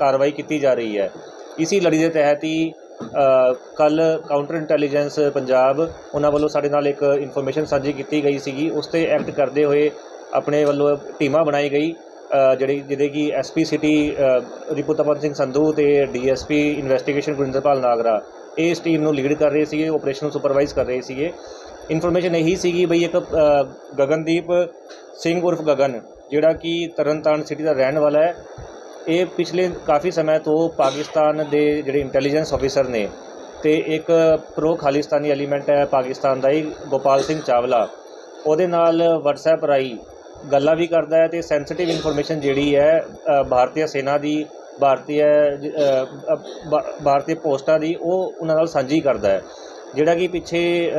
ਕਾਰਵਾਈ ਕੀਤੀ ਜਾ ਰਹੀ ਹੈ। ਇਸੀ ਲੜੀ ਦੇ ਤਹਿਤ ਹੀ ਕੱਲ ਕਾਊਂਟਰ ਇੰਟੈਲੀਜੈਂਸ ਪੰਜਾਬ ਉਹਨਾਂ ਵੱਲੋਂ ਸਾਡੇ ਨਾਲ ਇੱਕ ਇਨਫੋਰਮੇਸ਼ਨ ਸਾਂਝੀ ਕੀਤੀ ਗਈ ਸੀਗੀ। ਉਸ ਤੇ ਐਕਟ ਕਰਦੇ ਹੋਏ ਆਪਣੇ ਵੱਲੋਂ ਟੀਮਾਂ ਬਣਾਈ ਗਈ। ਜਿਹੜੀ, ਜਿਹਦੇ ਕਿ ਐਸਪੀ ਸਿਟੀ ਰਿਪੂਤਪਨ ਸਿੰਘ ਸੰਧੂ ਤੇ ਡੀਐਸਪੀ ਇਨਵੈਸਟੀਗੇਸ਼ਨ ਗੁਰਿੰਦਰਪਾਲ ਨਾਗਰਾ ਇਹ ਇਸ ਟੀਮ ਨੂੰ ਲੀਡ ਕਰ ਰਹੇ ਸੀਗੇ ਆਪਰੇਸ਼ਨ ਨੂੰ ਸੁਪਰਵਾਈਜ਼ ਕਰ ਰਹੇ ਸੀਗੇ। ਇਨਫੋਰਮੇਸ਼ਨ ਇਹੀ ਸੀਗੀ ਬਈ ਇੱਕ ਗਗਨਦੀਪ ਸਿੰਘ ਉਰਫ ਗਗਨ, ਜਿਹੜਾ ਕਿ ਤਰਨਤਾਰਨ ਸਿਟੀ ਦਾ ਰਹਿਣ ਵਾਲਾ ਹੈ। ਇਹ ਪਿਛਲੇ ਕਾਫੀ ਸਮੇਂ ਤੋਂ ਪਾਕਿਸਤਾਨ ਦੇ ਜਿਹੜੇ ਇੰਟੈਲੀਜੈਂਸ ਆਫੀਸਰ ਨੇ ਤੇ ਇੱਕ ਪ੍ਰੋ ਖਾਲਿਸਤਾਨੀ ਐਲੀਮੈਂਟ ਹੈ ਪਾਕਿਸਤਾਨ ਦਾ ਹੀ, ਗੋਪਾਲ ਸਿੰਘ ਚਾਵਲਾ। ਉਹਦੇ ਨਾਲ WhatsApp ਰਾਹੀਂ ਗੱਲਾਂ ਵੀ ਕਰਦਾ ਹੈ ਤੇ ਸੈਂਸਿਟਿਵ ਇਨਫੋਰਮੇਸ਼ਨ ਜਿਹੜੀ ਹੈ ਭਾਰਤੀ ਸੈਨਾ ਦੀ ਭਾਰਤੀ ਭਾਰਤੀ ਪੋਸਟਾਂ ਦੀ, ਉਹ ਉਹਨਾਂ ਨਾਲ ਸਾਂਝੀ ਕਰਦਾ ਹੈ। ਜਿਹੜਾ ਕਿ ਪਿੱਛੇ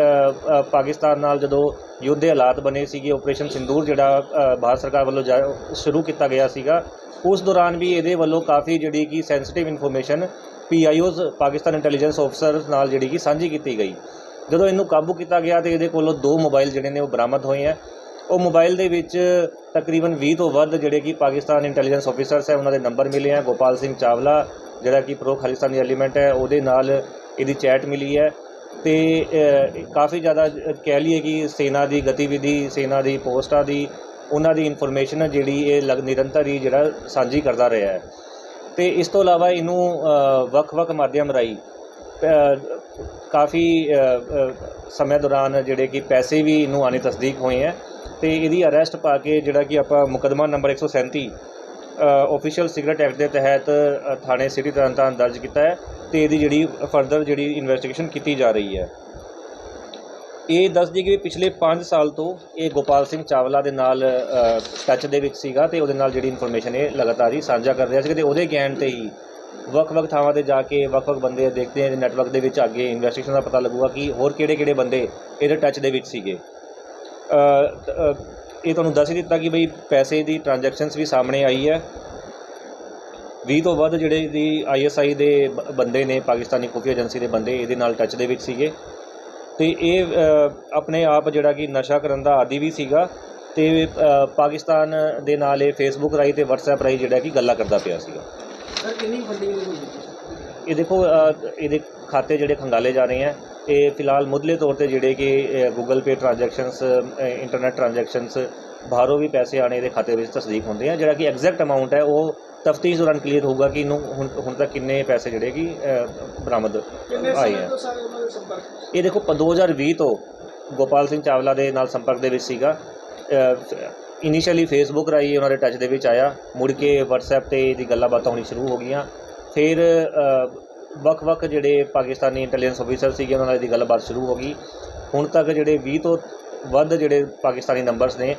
ਪਾਕਿਸਤਾਨ ਨਾਲ ਜਦੋਂ ਯੁੱਧ ਦੇ ਹਾਲਾਤ ਬਣੇ ਸੀਗੇ ਆਪਰੇਸ਼ਨ ਸਿੰਦੂਰ ਜਿਹੜਾ ਭਾਰਤ ਸਰਕਾਰ ਵੱਲੋਂ ਜਾ- ਸ਼ੁਰੂ ਕੀਤਾ ਗਿਆ ਸੀਗਾ, ਉਸ ਦੌਰਾਨ ਵੀ ਇਹਦੇ ਵੱਲੋਂ ਕਾਫੀ ਜਿਹੜੀ ਕਿ sensitive information PIOs Pakistan intelligence ਅਫਸਰ ਨਾਲ ਜਿਹੜੀ ਕਿ ਸਾਂਝੀ ਕੀਤੀ ਗਈ। ਜਦੋਂ ਇਹਨੂੰ ਕਾਬੂ ਕੀਤਾ ਗਿਆ ਤੇ ਇਹਦੇ ਕੋਲੋਂ ਦੋ ਮੋਬਾਈਲ ਜਿਹੜੇ ਨੇ ਉਹ ਬਰਾਮਦ ਹੋਏ ਆ। ਉਹ ਮੋਬਾਈਲ ਦੇ ਵਿੱਚ ਤਕਰੀਬਨ 20 ਤੋਂ ਵੱਧ ਜਿਹੜੇ ਕਿ ਪਾਕਿਸਤਾਨ ਇੰਟੈਲੀਜੈਂਸ ਆਫੀਸਰਸ ਹੈ, ਉਹਨਾਂ ਦੇ ਨੰਬਰ ਮਿਲੇ ਆ। ਗੋਪਾਲ ਸਿੰਘ ਚਾਵਲਾ, ਜਿਹੜਾ ਕਿ ਪ੍ਰੋ ਖਾਲਿਸਤਾਨੀ ਐਲੀਮੈਂਟ ਹੈ, ਉਹਦੇ ਨਾਲ ਇਹਦੀ ਚੈਟ ਮਿਲੀ ਹੈ। ਤੇ ਕਾਫੀ ਜ਼ਿਆਦਾ ਕਹਿ ਲਈਏ ਕਿ ਸੈਨਾ ਦੀ ਗਤੀਵਿਧੀ ਸੈਨਾ ਦੀ ਪੋਸਟਾਂ ਦੀ ਉਹਨਾਂ ਦੀ ਇਨਫੋਰਮੇਸ਼ਨ ਜਿਹੜੀ ਇਹ ਲਗ ਨਿਰੰਤਰ ਹੀ ਜਿਹੜਾ ਸਾਂਝੀ ਕਰਦਾ ਰਿਹਾ ਹੈ। ਤੇ ਇਸ ਤੋਂ ਇਲਾਵਾ ਇਹਨੂੰ ਵੱਖ-ਵੱਖ ਮਾਧਿਅਮ ਰਾਹੀਂ ਕਾਫੀ ਅ, ਸਮੇਂ ਦੌਰਾਨ ਜਿਹੜੇ ਕਿ ਪੈਸੇ ਵੀ ਇਹਨੂੰ ਆਣੇ ਤਸਦੀਕ ਹੋਏ ਹੈ। ਤੇ ਇਹਦੀ ਅਰੈਸਟ ਪਾ ਕੇ ਜਿਹੜਾ ਕਿ ਆਪਾਂ ਮੁਕੱਦਮਾ ਨੰਬਰ 137 ਆਫੀਸ਼ੀਅਲ ਸਿਗਰਟ ਐਕਟ ਦੇ ਤਹਿਤ ਥਾਣੇ ਸਿਟੀ ਤਰਨਤਾਰਨ ਦਰਜ ਕੀਤਾ ਹੈ ਤੇ ਇਹਦੀ ਜਿਹੜੀ ਫਰਦਰ ਜਿਹੜੀ ਇਨਵੈਸਟੀਗੇਸ਼ਨ ਕੀਤੀ ਜਾ ਰਹੀ ਹੈ। ਇਹ ਦੱਸਦੀ ਕਿ ਪਿਛਲੇ 5 ਸਾਲ ਤੋਂ ਇਹ ਗੋਪਾਲ ਸਿੰਘ ਚਾਵਲਾ ਦੇ ਨਾਲ ਟੱਚ ਦੇ ਵਿੱਚ ਸੀਗਾ ਤੇ ਉਹਦੇ ਨਾਲ ਜਿਹੜੀ ਇਨਫੋਰਮੇਸ਼ਨ ਇਹ ਲਗਾਤਾਰ ਹੀ ਸਾਂਝਾ ਕਰ ਰਿਹਾ ਸੀ ਤੇ ਉਹਦੇ ਕਹਿਣ ਤੇ ਹੀ ਵੱਖ-ਵੱਖ ਥਾਵਾਂ ਤੇ ਜਾ ਕੇ ਵੱਖ-ਵੱਖ ਬੰਦੇ ਦੇਖਦੇ ਆ ਨੈਟਵਰਕ ਦੇ ਵਿੱਚ ਅੱਗੇ ਇਨਵੈਸਟੀਗੇਸ਼ਨ ਦਾ ਪਤਾ ਲੱਗੂਗਾ ਕਿ ਹੋਰ ਕਿਹੜੇ-ਕਿਹੜੇ ਬੰਦੇ ਇਹਦੇ ਟੱਚ ਦੇ ਵਿੱਚ ਸੀਗੇ। ਇਹ ਤੁਹਾਨੂੰ ਦੱਸ ਹੀ ਦਿੱਤਾ ਕਿ ਬਈ ਪੈਸੇ ਦੀ ਟ੍ਰਾਂਜੈਕਸ਼ਨਸ ਵੀ ਸਾਹਮਣੇ ਆਈ ਹੈ। 20 ਤੋਂ ਵੱਧ ਜਿਹੜੇ ਦੀ ਆਈਐਸਆਈ ਦੇ ਬੰਦੇ ਨੇ ਪਾਕਿਸਤਾਨੀ ਖੁਫੀਆ ਏਜੰਸੀ ਦੇ ਬੰਦੇ ਇਹਦੇ ਨਾਲ ਟੱਚ ਦੇ ਵਿੱਚ ਸੀਗੇ। ਤੇ ਇਹ ਆਪਣੇ ਆਪ ਜਿਹੜਾ ਕਿ ਨਸ਼ਾ ਕਰਨ ਦਾ ਆਦੀ ਵੀ ਸੀਗਾ ਤੇ ਪਾਕਿਸਤਾਨ ਦੇ ਨਾਲ ਇਹ ਫੇਸਬੁੱਕ ਰਾਹੀਂ ਤੇ WhatsApp ਰਾਹੀਂ ਜਿਹੜਾ ਕਿ ਗੱਲਾਂ ਕਰਦਾ ਪਿਆ ਸੀਗਾ। ਸਰ ਕਿੰਨੀ ਫੰਡਿੰਗ ਇਹ ਦੇਖੋ ਇਹਦੇ ਖਾਤੇ ਜਿਹੜੇ ਖੰਗਾਲੇ ਜਾ ਰਹੇ ਆ ਇਹ ਫਿਲਹਾਲ ਮੁੱਢਲੇ ਤੌਰ ਤੇ ਜਿਹੜੇ ਕਿ Google pay transactions internet transactions ਬਾਹਰੋਂ ਵੀ ਪੈਸੇ ਆਣੇ ਇਹਦੇ ਖਾਤੇ ਵਿੱਚ ਤਸਦੀਕ ਹੁੰਦੇ ਆ। ਜਿਹੜਾ ਕਿ ਐਗਜ਼ੈਕਟ ਅਮਾਉਂਟ ਹੈ ਉਹ ਤਫਤੀਸ਼ ਦੌਰਾਨ ਕਲੀਅਰ ਹੋਊਗਾ ਕਿ ਇਹਨੂੰ ਹੁਣ ਹੁਣ ਤੱਕ ਕਿੰਨੇ ਪੈਸੇ ਜਿਹੜੇ ਕਿ ਬਰਾਮਦ ਆਏ ਆ। ਦੇ ਇਹ ਦੇਖੋ ਪ- 2020 ਤੋਂ ਗੋਪਾਲ ਸਿੰਘ ਚਾਵਲਾ ਦੇ ਨਾਲ ਸੰਪਰਕ ਦੇ ਵਿੱਚ ਸੀਗਾ। ਇਨੀਸ਼ੀਅਲੀ ਫੇਸਬੁੱਕ ਰਾਹੀਂ ਉਹਨਾਂ ਦੇ ਟੱਚ ਦੇ ਵਿੱਚ ਆਇਆ। ਮੁੜ ਕੇ WhatsApp ਤੇ ਇਹਦੀ ਗੱਲਾਂ ਬਾਤਾਂ ਹੋਣੀ ਸ਼ੁਰੂ ਹੋ ਗਈਆਂ। ਫਿਰ ਵੱਖ-ਵੱਖ ਜਿਹੜੇ ਪਾਕਿਸਤਾਨੀ ਇੰਟੈਲੀਜੈਂਸ ਆਫੀਸਰ ਸੀਗੇ, ਉਹਨਾਂ ਨਾਲ ਇਹਦੀ ਗੱਲਬਾਤ ਸ਼ੁਰੂ ਹੋ ਗਈ। ਹੁਣ ਤੱਕ ਜਿਹੜੇ 20 ਤੋਂ ਵੱਧ ਜਿਹੜੇ ਪਾਕਿਸਤਾਨੀ ਨੰਬਰਸ ਨੇ,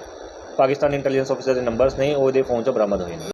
ਪਾਕਿਸਤਾਨੀ ਇੰਟੈਲੀਜੈਂਸ ਆਫੀਸਰ ਦੇ ਨੰਬਰਸ ਨੇ, ਉਹ ਇਹਦੇ ਫੋਨ 'ਚੋਂ ਬਰਾਮਦ ਹੋਏ ਨੇ।